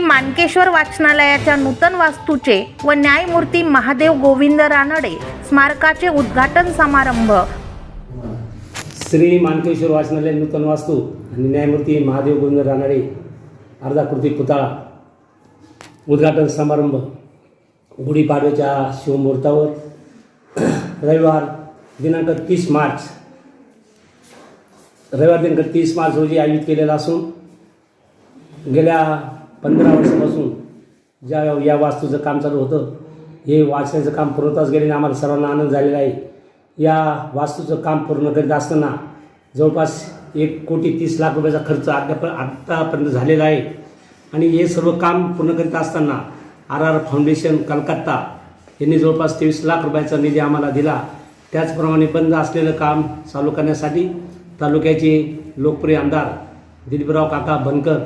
मानकेश्वर वाचनालयाच्या नूतन वास्तूचे व न्यायमूर्ती महादेव गोविंद रानडे स्मारकाचे उद्घाटन समारंभ. श्री मानकेश्वर वाचनालय नूतन वास्तू आणि न्यायमूर्ती महादेव गोविंद रानडे अर्धाकृती पुतळा उद्घाटन समारंभ गुढीपाडव्याच्या शिवमुहूर्तावर. रविवार दिनांक तीस मार्च. रविवार दिनांक तीस मार्च रोजी आयोजित केलेला असून गेल्या पंधरा वर्षापासून ज्या या वास्तूचं काम चालू होतं हे वाचण्याचं काम पूर्णताच गेल्याने आम्हाला सर्वांना आनंद झालेला आहे. या वास्तूचं काम पूर्ण करीत असताना जवळपास एक कोटी तीस लाख रुपयाचा खर्च अद्याप आत्तापर्यंत झालेला आहे. आणि हे सर्व काम पूर्ण करीत असताना आर आर फाउंडेशन कलकत्ता यांनी जवळपास तेवीस लाख रुपयाचा निधी आम्हाला दिला. त्याचप्रमाणे बंद असलेलं काम चालू करण्यासाठी तालुक्याचे लोकप्रिय आमदार दिलीपराव काका बनकर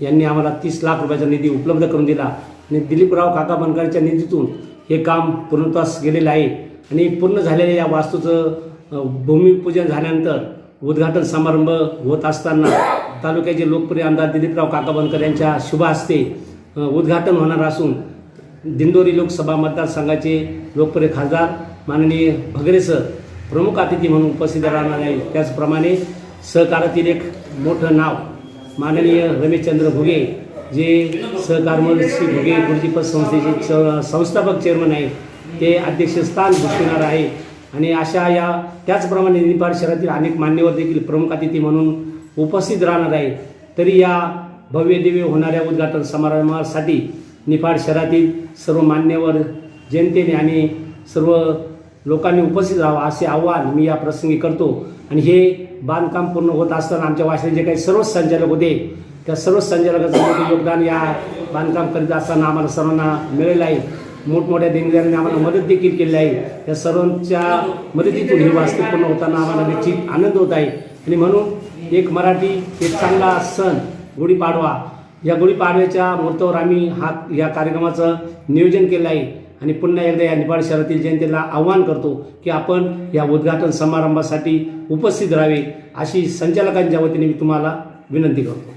यांनी आम्हाला तीस लाख रुपयाचा निधी उपलब्ध करून दिला. आणि दिलीपराव काका बनकरच्या निधीतून हे काम पूर्णत्वास गेलेलं आहे. आणि पूर्ण झालेल्या या वास्तूचं भूमिपूजन झाल्यानंतर उद्घाटन समारंभ होत असताना तालुक्याचे लोकप्रिय आमदार दिलीपराव काका बनकर यांच्या शुभ हस्ते उद्घाटन होणार असून दिंडोरी लोकसभा मतदारसंघाचे लोकप्रिय खासदार माननीय भगरे सर प्रमुख अतिथी म्हणून उपस्थित राहणार आहे त्याचप्रमाणे सहकारातील एक मोठं नाव माननीय रमेशचंद्र भुगे जे सहकारमंत्री भुगे गुरुजीपद संस्थेचे च संस्थापक चेअरमन आहे ते अध्यक्षस्थान भूषविणार आहे. आणि अशा या त्याचप्रमाणे निपाड शहरातील अनेक मान्यवर देखील प्रमुख अतिथी म्हणून उपस्थित राहणार आहे तरी या भव्य दिव्य होणाऱ्या उद्घाटन समारंभासाठी निफाड शहरातील सर्व मान्यवर जनतेने आणि सर्व लोकांनी उपस्थित राहावं असे आव्हान मी या प्रसंगी करतो. आणि हे बांधकाम पूर्ण होत असताना आमच्या वाशिम जे काही सर्वच संचालक होते त्या सर्वच संचालकाचं मोठं योगदान या बांधकाम करीत असताना आम्हाला सर्वांना मिळेलं आहे. मोठमोठ्या देणग्यांनी आम्हाला मदत देखील केली आहे. त्या सर्वांच्या मदतीतून हे वास्तव पूर्ण होताना आम्हाला निश्चित आनंद होत आहे. आणि म्हणून एक मराठी एक चांगला सण गुढीपाडवा. या गुढीपाडव्याच्या मुहूर्तावर आम्ही हा या कार्यक्रमाचं नियोजन केलं आहे. आणि पुन्हा एकदा या निपाड शहरातील जनतेला आव्हान करतो की आपण या उद्घाटन समारंभासाठी उपस्थित राहावे अशी संचालकांच्या वतीने मी तुम्हाला विनंती करतो.